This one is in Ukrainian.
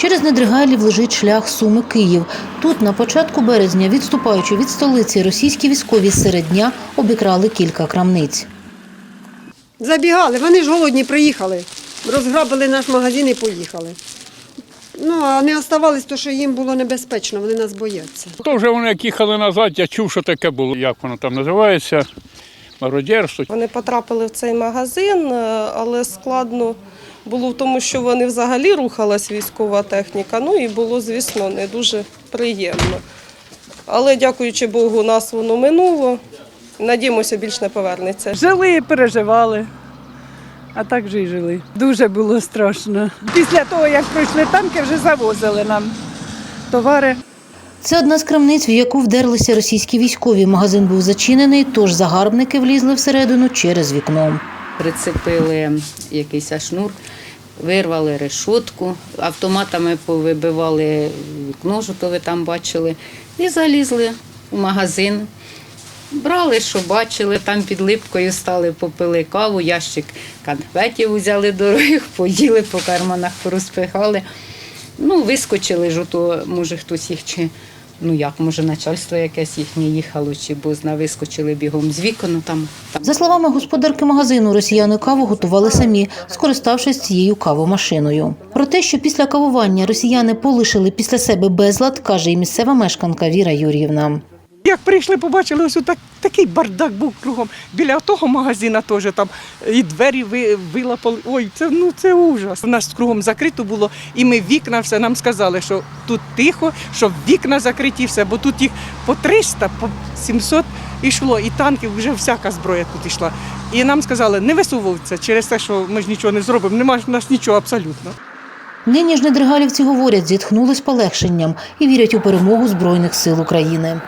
Через Недригайлів лежить шлях Суми Київ. Тут на початку березня, відступаючи від столиці, російські військові серед дня обікрали кілька крамниць. Забігали, вони ж голодні приїхали. Розграбили наш магазин і поїхали. Ну, а не оставались, то що їм було небезпечно, вони нас бояться. То вже вони як їхали назад, я чув, що таке було. Як воно там називається? Мародерство. Вони потрапили в цей магазин, е, але складно було в тому, що вони взагалі рухалась військова техніка. Ну і було, звісно, не дуже приємно. Але дякуючи Богу, нас воно минуло. Надіємося, більш не повернеться. Жили, переживали. А так же й жили. Дуже було страшно. Після того, як пройшли танки, вже завозили нам товари. Це одна з крамниць, в яку вдерлися російські військові. Магазин був зачинений, тож загарбники влізли всередину через вікно. Прицепили якийсь шнур, вирвали решетку, автоматами повибивали вікно, що ви там бачили, і залізли в магазин. Брали, що бачили, там під липкою стали, попили каву, ящик конфетів взяли дорогих, поїли по карманах, порозпихали. Ну, вискочили ж, ото, може хтось їх чи, ну як, може начальство якесь їхнє їхало, чи бозна, вискочили бігом з вікон, ну, там, там За словами господарки магазину, росіяни каву готували самі, скориставшись цією кавомашиною. Про те, що після кавування росіяни полишили після себе безлад, каже і місцева мешканка Віра Юр'ївна. Як прийшли, побачили, ось так, такий бардак був кругом. Біля того магазина теж там і двері ви, вилапали. Ой, це ну це ужас. У нас кругом закрито було, і ми вікна все нам сказали, що тут тихо, що вікна закриті, все, бо тут їх по 300, по 700 йшло, і танків вже всяка зброя тут йшла. І нам сказали, не висовуйтеся через те, що ми ж нічого не зробимо. Немає в нас нічого абсолютно. Нині ж недригалівці говорять, зітхнули з полегшенням і вірять у перемогу Збройних сил України.